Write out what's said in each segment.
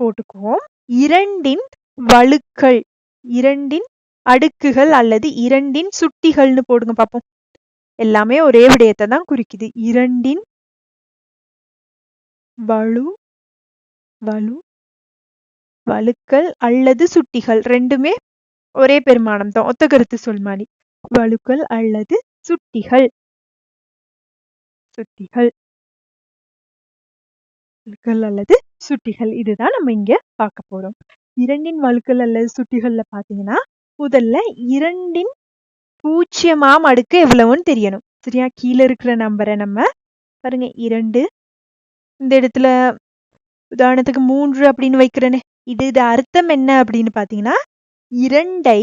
போட்டுக்குவோம். இரண்டின் வழுக்கள் இரண்டின் அடுக்குகள் அல்லது இரண்டின் சுட்டிகள்னு போடுங்க பார்ப்போம் எல்லாமே ஒரே விடயத்தை தான் குறிக்குது. இரண்டின் வலு வலு வழுக்கள் அல்லது சுட்டிகள் ரெண்டுமே ஒரே பெருமானம் தான். ஒத்த கருத்து சொல் மாதிரி வழுக்கள் அல்லது சுட்டிகள். சுட்டிகள். வழுக்கல் அல்லது சுட்டிகள். இதுதான் நம்ம இங்க பார்க்க போறோம். இரண்டின் வழுக்கல் அல்லது சுட்டிகள்ல பாத்தீங்கன்னா முதல்ல இரண்டின் பூஜ்ஜியமாம் அடுக்கு எவ்வளவுன்னு தெரியணும். சரியா? கீழே இருக்கிற நம்பரை நம்ம பாருங்க. இரண்டு. இந்த இடத்துல உதாரணத்துக்கு மூன்று அப்படின்னு வைக்கிறேனே. இது இது அர்த்தம் என்ன அப்படின்னு பாத்தீங்கன்னா இரண்டை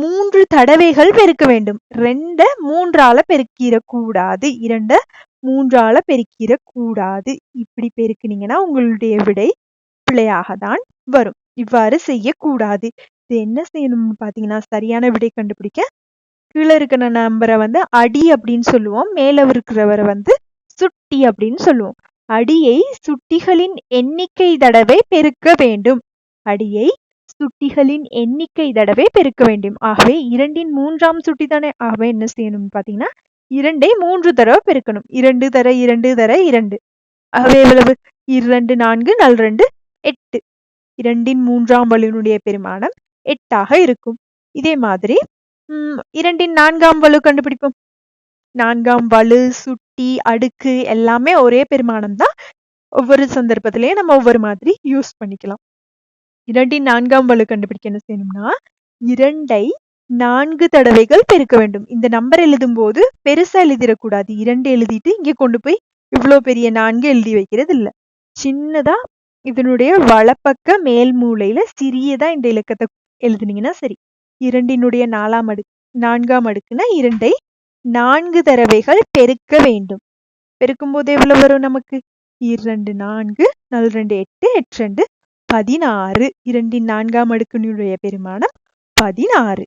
மூன்று தடவைகள் பெருக்க வேண்டும். ரெண்ட மூன்றால பெருக்கிடக்கூடாது. இரண்ட மூன்றால பெருக்கிடக்கூடாது. இப்படி பெருக்கினீங்கன்னா உங்களுடைய விடை பிழையாக தான் வரும். இவ்வாறு செய்யக்கூடாது. இது என்ன செய்யணும்னு பார்த்தீங்கன்னா சரியான விடை கண்டுபிடிக்க கீழே இருக்கிற நம்பரை வந்து அடி அப்படின்னு சொல்லுவோம். மேலே இருக்கிறவரை வந்து சுட்டி அப்படின்னு சொல்லுவோம். அடியை சுட்டிகளின் எண்ணிக்கை தடவை பெருக்க வேண்டும். அடியை சுட்டிகளின் எண்ணிக்கை தடவை பெருக்க வேண்டும். ஆகவே இரண்டின் மூன்றாம் சுட்டி தானே? ஆகவே என்ன செய்யணும்னு பாத்தீங்கன்னா இரண்டை மூன்று தடவை பெருக்கணும். இரண்டு தர இரண்டு தர இரண்டு. ஆகவே எவ்வளவு? இரண்டு நான்கு நல் ரெண்டு எட்டு. இரண்டின் மூன்றாம் வலுனுடைய பெருமானம் எட்டாக இருக்கும். இதே மாதிரி உம் இரண்டின் நான்காம் வலு கண்டுபிடிப்போம். நான்காம் வலு சுட்டி அடுக்கு எல்லாமே ஒரே பெருமானம் தான் ஒவ்வொரு சந்தர்ப்பத்திலையும் நம்ம ஒவ்வொரு மாதிரி யூஸ் பண்ணிக்கலாம். இரண்டின் நான்காம் வலு கண்டுபிடிக்க என்ன செய்யணும்னா இரண்டை நான்கு தடவைகள் பெருக்க வேண்டும். இந்த நம்பர் எழுதும் போது பெருசா எழுதிடக்கூடாது. இரண்டு எழுதிட்டு இங்க கொண்டு போய் இவ்வளோ பெரிய நான்கு எழுதி வைக்கிறது இல்ல சின்னதா இதனுடைய வலப்பக்க மேல் மூலையில சிறியதா இந்த இலக்கத்தை எழுதுனீங்கன்னா சரி. இரண்டினுடைய நாலாம் அடுக்கு நான்காம் அடுக்குனா இரண்டை நான்கு தடவைகள் பெருக்க வேண்டும். பெருக்கும் போது எவ்வளவு வரும் நமக்கு? இரண்டு நான்கு நல் ரெண்டு எட்டு எட்டு ரெண்டு. பதினாறு. இரண்டின் நான்காம் அடுக்கினுடைய பெருமானம் பதினாறு.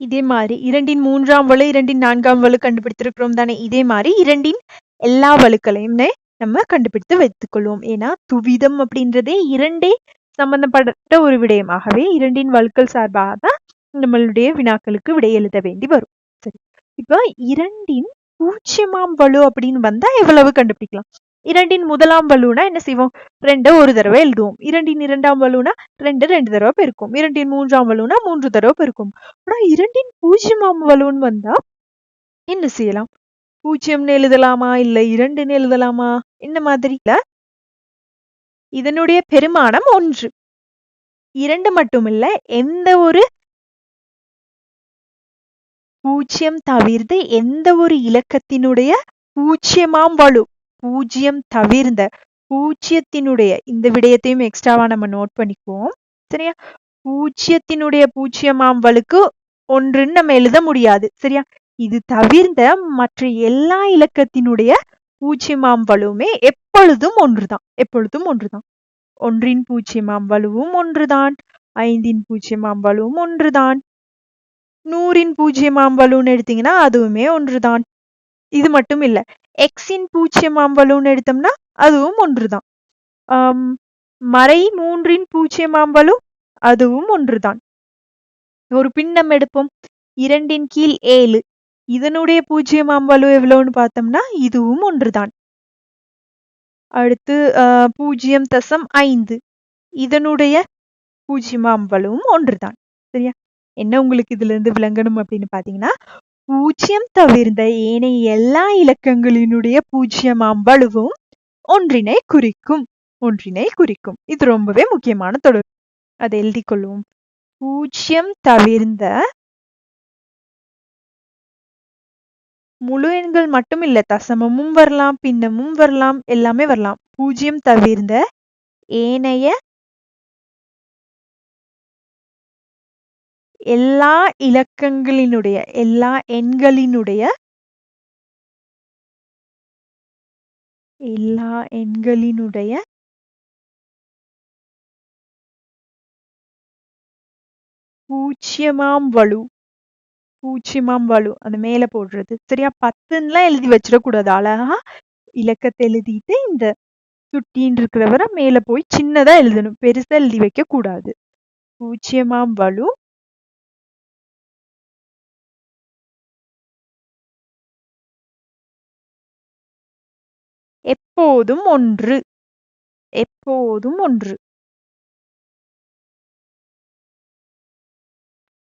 இதே மாதிரி இரண்டின் மூன்றாம் வலு இரண்டின் நான்காம் வலு கண்டுபிடித்திருக்கிறோம் தானே. இதே மாதிரி இரண்டின் எல்லா வலுக்களையும் நம்ம கண்டுபிடித்து வைத்துக்கொள்வோம். ஏன்னா துவிதம் அப்படின்றதே இரண்டே சம்பந்தப்பட்ட ஒரு விடயமாகவே இரண்டின் வலுக்கள் சார்பாக தான் நம்மளுடைய வினாக்களுக்கு விடை எழுத வேண்டி வரும். சரி. இப்ப இரண்டின் பூஜ்ஜியமாம் வலு அப்படின்னு வந்தா எவ்வளவு கண்டுபிடிக்கலாம்? இரண்டின் முதலாம் வலுனா என்ன செய்வோம்? ரெண்டை ஒரு தடவை எழுதுவோம். இரண்டின் இரண்டாம் வலுனா ரெண்டு ரெண்டு தடவை பெருக்கும். இரண்டின் மூன்றாம் வலுனா மூன்று தடவை பெருக்கும். ஆனா இரண்டின் பூஜ்ஜியமாம் வலுன்னு வந்தா என்ன செய்யலாம்? பூஜ்ஜியம்னு எழுதலாமா? இல்ல இரண்டுன்னு எழுதலாமா? இந்த மாதிரில இதனுடைய பெருமானம் ஒன்று. இரண்டு மட்டுமில்ல எந்த ஒரு பூஜ்ஜியம் தவிர்த்து எந்த ஒரு இலக்கத்தினுடைய பூஜ்ஜியமாம் வலு பூஜ்ஜியம் தவிர்ந்த பூஜ்ஜியத்தினுடைய இந்த விடயத்தையும் எக்ஸ்ட்ராவா நம்ம நோட் பண்ணிக்குவோம். சரியா? பூஜ்ஜியத்தினுடைய பூஜ்ஜியமாம் வலுக்கு ஒன்றுன்னு நம்ம எழுத முடியாது. சரியா? இது தவிர்ந்த மற்ற எல்லா இலக்கத்தினுடைய பூஜ்ஜியமாம் வலுவுமே எப்பொழுதும் ஒன்றுதான். எப்பொழுதும் ஒன்றுதான். ஒன்றின் பூஜ்ஜியமாம் வலுவும் ஒன்றுதான். ஐந்தின் பூஜ்ஜியமாம் வலுவும் ஒன்றுதான். நூறின் பூஜ்ஜியமாம் வலுன்னு எடுத்தீங்கன்னா அதுவுமே ஒன்றுதான். இது மட்டும் இல்ல. எக்ஸின் பூஜ்ஜியமாம் வலுன்னு எடுத்தோம்னா அதுவும் ஒன்றுதான். ஆம், மறை மூன்றின் பூஜ்ஜியமாம் வலு அதுவும் ஒன்றுதான். ஒரு பின்னம் எடுப்போம். இரண்டின் கீழ் ஏழு. இதனுடைய பூஜ்ஜியமாம் வலு எவ்வளவுன்னு பார்த்தோம்னா இதுவும் ஒன்றுதான். அடுத்து பூஜ்ஜியம் தசம் ஐந்து. இதனுடைய பூஜ்ஜியமாம் வலுவும் ஒன்றுதான். சரியா? என்ன உங்களுக்கு இதுல இருந்து விளங்கணும் அப்படின்னு பாத்தீங்கன்னா பூஜ்ஜியம் தவிர்ந்த ஏனைய எல்லா இலக்கங்களினுடைய பூஜ்ஜியமாம் வலுவும் ஒன்றினை குறிக்கும் ஒன்றினை குறிக்கும். இது ரொம்பவே முக்கியமான தொடர். அதை எழுதி கொள்வோம். பூஜ்ஜியம் தவிர்ந்த முழு எண்கள் மட்டும் இல்ல தசமமும் வரலாம் பின்னமும் வரலாம் எல்லாமே வரலாம். பூஜ்ஜியம் தவிர்ந்த ஏனைய எல்லா இலக்கங்களினுடைய எல்லா எண்களினுடைய எல்லா எண்களினுடைய பூஜ்ஜியமாம் வலு பூஜ்ஜியமாம் வலு அந்த மேல போடுறது. சரியா? பத்துன்னுலாம் எழுதி வச்சிடக்கூடாது. அழகா இலக்கத்தை எழுதிட்டு இந்த சுட்டின்னு இருக்கிறவரை மேல போய் சின்னதா எழுதணும். பெருசா எழுதி வைக்க கூடாது பூஜ்ஜியமாம் வலு எப்போதும் ஒன்று. எப்போதும் ஒன்று.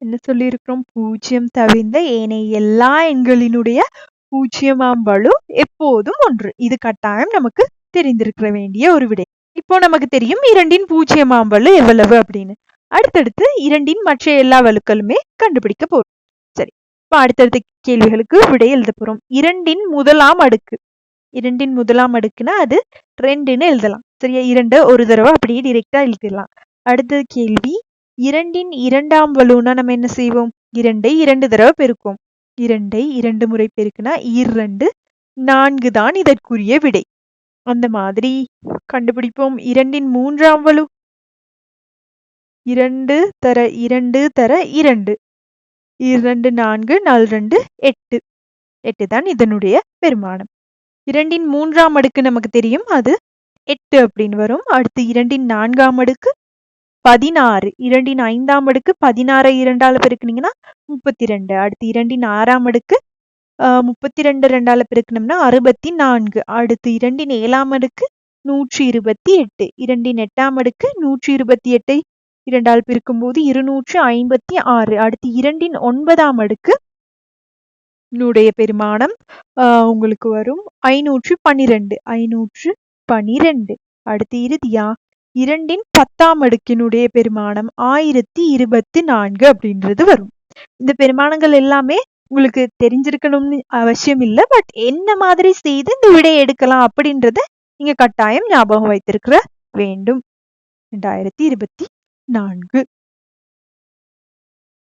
என்ன சொல்லியிருக்கிறோம்? பூஜ்ஜியம் தவிர்ந்த ஏனைய எல்லா எண்களினுடைய பூஜ்ஜியமாம் வலு எப்போதும் ஒன்று. இது கட்டாயம் நமக்கு தெரிந்திருக்க வேண்டிய ஒரு விடை. இப்போ நமக்கு தெரியும் இரண்டின் பூஜ்ஜியமாம் வலு எவ்வளவு அப்படின்னு. அடுத்தடுத்து இரண்டின் மற்ற எல்லா வலுக்களுமே கண்டுபிடிக்க போறோம். சரி இப்போ அடுத்தடுத்த கேள்விகளுக்கு விடை எழுத போறோம். இரண்டின் முதலாம் அடுக்கு. இரண்டின் முதலாம் அடுக்குன்னா அது ரெண்டுன்னு எழுதலாம். சரியா? இரண்டு ஒரு தடவை அப்படியே டிரெக்டா எழுதிடலாம். அடுத்தது கேள்வி இரண்டின் இரண்டாம் வலுனா நம்ம என்ன செய்வோம்? இரண்டை இரண்டு தடவை பெருக்கும் இரண்டை இரண்டு முறை பெருக்குனா இரண்டு நான்கு தான் இதற்குரிய விடை. அந்த மாதிரி கண்டுபிடிப்போம். இரண்டின் மூன்றாம் வலு. இரண்டு தர இரண்டு தர இரண்டு. இரண்டு நான்கு நாலு ரெண்டு எட்டு. எட்டு தான் இதனுடைய பெருமானம். இரண்டின் மூன்றாம் அடுக்கு நமக்கு தெரியும். அது எட்டு அப்படின்னு வரும். அடுத்து இரண்டின் நான்காம் அடுக்கு பதினாறு. இரண்டின் ஐந்தாம் அடுக்கு பதினாறை இரண்டால பெருக்குனீங்கன்னா முப்பத்தி ரெண்டு அடுத்து இரண்டின் ஆறாம் அடுக்கு முப்பத்தி ரெண்டு ரெண்டால பெருக்கணும்னா அறுபத்தி நான்கு அடுத்து இரண்டின் ஏழாம் அடுக்கு நூற்றி இருபத்தி எட்டு இரண்டின் எட்டாம் அடுக்கு நூற்றி இருபத்தி எட்டை இரண்டால் பிரிக்கும்போது இருநூற்று ஐம்பத்தி ஆறு. அடுத்து இரண்டின் ஒன்பதாம் அடுக்கு னுடைய பெருமானம் உங்களுக்கு வரும் ஐநூற்று பன்னிரெண்டு ஐநூற்று பனிரெண்டு அடுத்து இறுதியா? இரண்டின் பத்தாம் அடுக்கினுடைய பெருமானம் ஆயிரத்தி இருபத்தி நான்கு அப்படின்றது வரும். இந்த பெருமானங்கள் எல்லாமே உங்களுக்கு தெரிஞ்சிருக்கணும்னு அவசியம் இல்லை பட் என்ன மாதிரி செய்து இந்த விடையை எடுக்கலாம் அப்படின்றத நீங்க கட்டாயம் ஞாபகம் வைத்திருக்கிற வேண்டும். ரெண்டாயிரத்தி இருபத்தி நான்கு.